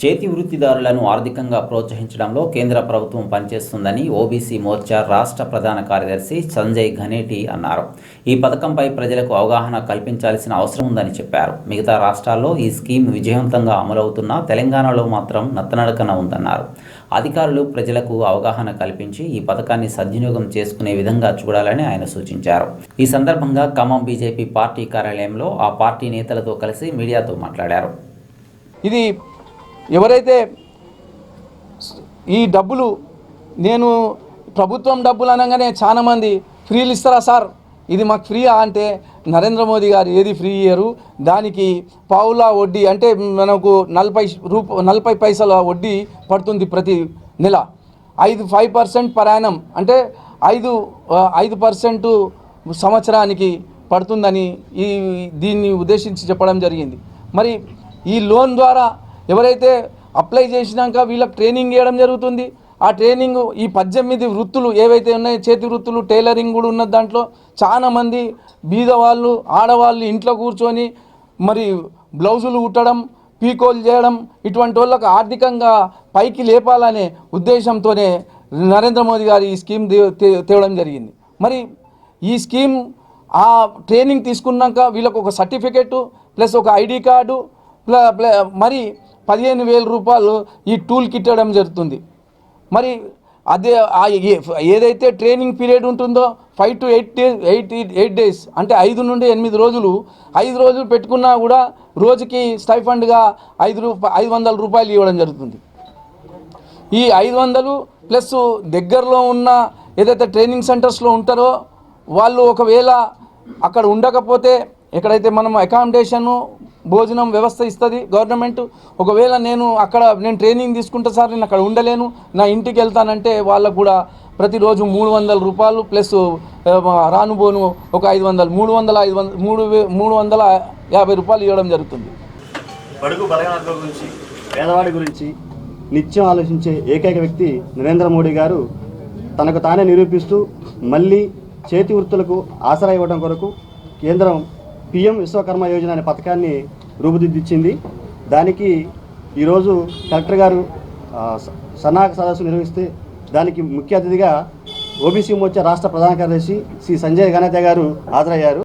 చేతి వృత్తిదారులను ఆర్థికంగా ప్రోత్సహించడంలో కేంద్ర ప్రభుత్వం పనిచేస్తుందని ఓబీసీ మోర్చా రాష్ట్ర ప్రధాన కార్యదర్శి సంజయ్ ఘనేటి అన్నారు. ఈ పథకంపై ప్రజలకు అవగాహన కల్పించాల్సిన అవసరం ఉందని చెప్పారు. మిగతా రాష్ట్రాల్లో ఈ స్కీమ్ విజయవంతంగా అమలవుతున్నా తెలంగాణలో మాత్రం నత్తనడకన ఉందన్నారు. అధికారులు ప్రజలకు అవగాహన కల్పించి ఈ పథకాన్ని సద్వినియోగం చేసుకునే విధంగా చూడాలని ఆయన సూచించారు. ఈ సందర్భంగా ఖమ్మం బీజేపీ పార్టీ కార్యాలయంలో ఆ పార్టీ నేతలతో కలిసి మీడియాతో మాట్లాడారు. ఇది ఎవరైతే ఈ డబ్బులు నేను ప్రభుత్వం డబ్బులు అనగానే చాలామంది ఫ్రీలు ఇస్తారా సార్? ఇది మాకు ఫ్రీయా అంటే నరేంద్ర మోదీ గారు ఏది ఫ్రీ ఇయ్యరు? దానికి పావులా వడ్డీ అంటే మనకు నలభై రూప నలభై పైసల వడ్డీ పడుతుంది ప్రతి నెల. ఐదు ఫైవ్ పర్సెంట్ పరాయణం అంటే ఐదు ఐదు పర్సెంట్ సంవత్సరానికి పడుతుందని ఈ దీన్ని ఉద్దేశించి చెప్పడం జరిగింది. మరి ఈ లోన్ ద్వారా ఎవరైతే అప్లై చేసినాక వీళ్ళకి ట్రైనింగ్ ఇవ్వడం జరుగుతుంది ఆ ట్రైనింగ్ ఈ పద్దెనిమిది వృత్తులు ఏవైతే ఉన్నాయో చేతి వృత్తులు టైలరింగ్ కూడా ఉన్న దాంట్లో చాలామంది బీదవాళ్ళు ఆడవాళ్ళు ఇంట్లో కూర్చొని మరి బ్లౌజులు కుట్టడం పీకోలు చేయడం ఇటువంటి వాళ్ళకు ఆర్థికంగా పైకి లేపాలనే ఉద్దేశంతోనే నరేంద్ర మోదీ గారు ఈ స్కీమ్ తేవడం జరిగింది. మరి ఈ స్కీమ్ ఆ ట్రైనింగ్ తీసుకున్నాక వీళ్ళకు ఒక సర్టిఫికెట్ ప్లస్ ఒక ఐడి కార్డు ప్ల మరి పదిహేను వేల రూపాయలు ఈ టూల్ కిట్ ఇవ్వడం జరుగుతుంది. మరి అదే ఏదైతే ట్రైనింగ్ పీరియడ్ ఉంటుందో five to eight days eight eight days అంటే ఐదు నుండి ఎనిమిది రోజులు ఐదు రోజులు పెట్టుకున్నా కూడా రోజుకి స్టైఫండ్గా ఐదు రూపా ఐదు వందల రూపాయలు ఇవ్వడం జరుగుతుంది. ఈ ఐదు వందలు ప్లస్ దగ్గరలో ఉన్న ఏదైతే ట్రైనింగ్ సెంటర్స్లో ఉంటారో వాళ్ళు ఒకవేళ అక్కడ ఉండకపోతే ఎక్కడైతే మనం అకామిడేషను భోజనం వ్యవస్థ ఇస్తుంది గవర్నమెంట్. ఒకవేళ నేను అక్కడ నేను ట్రైనింగ్ తీసుకుంటా సార్ నేను అక్కడ ఉండలేను. నా ఇంటికి వెళ్తానంటే వాళ్ళకు కూడా ప్రతిరోజు మూడు వందల రూపాయలు ప్లస్ రానుబోను ఒక ఐదు వందలు మూడు వందల ఐదు వంద మూడు మూడు వందల యాభై రూపాయలు ఇవ్వడం జరుగుతుంది. బడుగు బలహీనతల గురించి పేదవాడి గురించి నిత్యం ఆలోచించే ఏకైక వ్యక్తి నరేంద్ర మోడీ గారు. తనకు తానే నిరూపిస్తూ మళ్ళీ చేతి వృత్తులకు ఆసరా ఇవ్వడం కొరకు కేంద్రం పిఎం విశ్వకర్మ యోజన అనే పథకాన్ని రూపుదిద్దిచ్చింది. దానికి ఈరోజు కలెక్టర్ గారు స- సన్నాహక సదస్సు నిర్వహిస్తే దానికి ముఖ్య అతిథిగా ఓబీసీ మోర్చా రాష్ట్ర ప్రధాన కార్యదర్శి శ్రీ సంజయ్ గణేత గారు హాజరయ్యారు.